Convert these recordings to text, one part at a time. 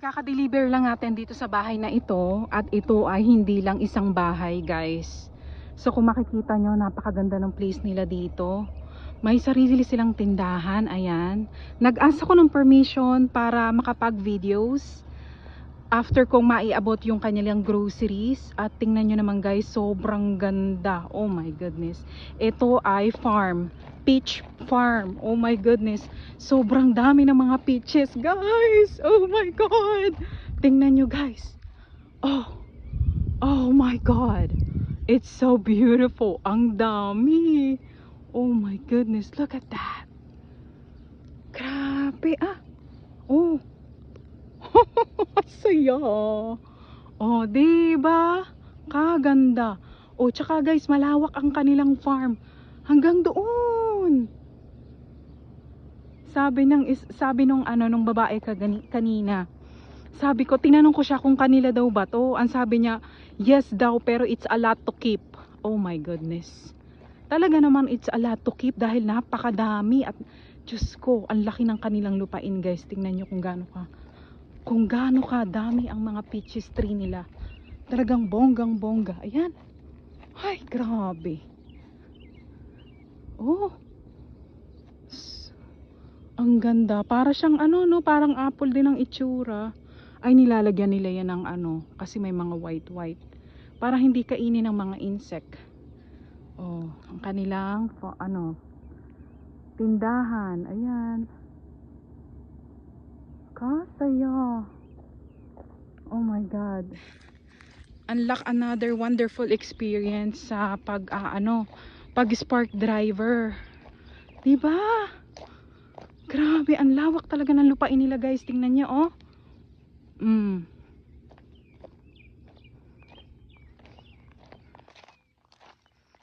kakadeliver lang natin dito sa bahay na ito at ito ay hindi lang isang bahay guys. So kung makikita nyo, napakaganda ng place nila dito. May sarili silang tindahan, ayan. Nag-ask ako ng permission para makapag-videos after kong maiabot yung kanilang groceries. At tingnan nyo naman guys, sobrang ganda. Oh my goodness. Ito ay farm. Peach farm. Oh my goodness. Sobrang dami ng mga peaches, guys. Oh my God. Tingnan nyo, guys. Oh. Oh my God. It's so beautiful. Ang dami. Oh my goodness. Look at that. Grabe. Ah. Oh. Saya. Oh, diba? Kaganda. Oh, tsaka guys, malawak ang kanilang farm. Hanggang doon. Sabi ng is, sabi nung ano nung babae kagani, kanina. Sabi ko, tinanong ko siya kung kanila daw ba to. Ang sabi niya, yes daw pero it's a lot to keep. Oh my goodness. Talaga naman it's a lot to keep dahil napakadami at Diyos ko, ang laki ng kanilang lupain guys. Tingnan nyo kung gaano ka kung gaano ka dami ang mga peaches tree nila. Talagang bonggang bongga. Ayan. Ay, grabe. Oh. Ang ganda. Para siyang ano, no? Parang apple din ang itsura. Ay, nilalagyan nila yan ng ano. Kasi may mga white-white. Para hindi kainin ng mga insect. Oh, ang kanilang, oh, ano, tindahan. Ayan. Kasaya. Oh my God. Unlock another wonderful experience sa pag, ah, ano, pag spark driver. Diba? Grabe, ang lawak talaga ng lupain nila guys. Tingnan niyo, oh. Mm.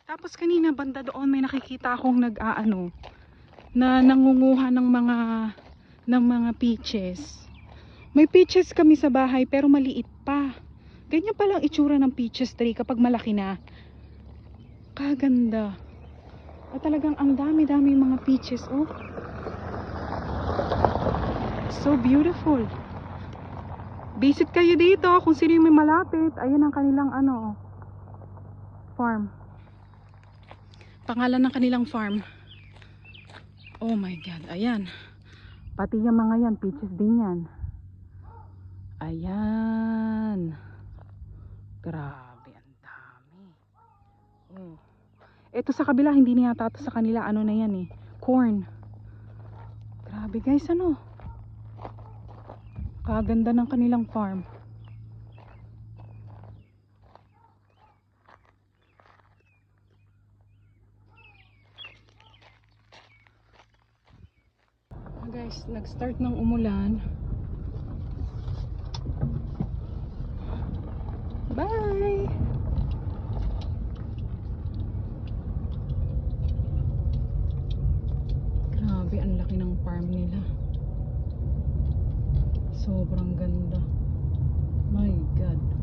Tapos kanina banda doon may nakikita akong nag-aano na nangunguha ng mga ng mga peaches. May peaches kami sa bahay pero maliit pa. Ganyan palang itsura ng peaches tree kapag malaki na. Kaganda. At talagang ang dami-dami mga peaches, oh. So beautiful. Visit kayo dito kung sino yung may malapit. Ayan ang kanilang ano, farm. Pangalan ng kanilang farm. Oh my God, ayan. Pati yung mga yan, peaches din yan. Ayan. Grabe, ang dami. Oh. Ito sa kabila, hindi na yata ito sa kanila, ano na yan eh. Corn. Grabe guys, ano? Kaganda ng kanilang farm. guys, nag-start ng umulan. Bye! Grabe, ang laki ng farm nila. Sobrang ganda. My God.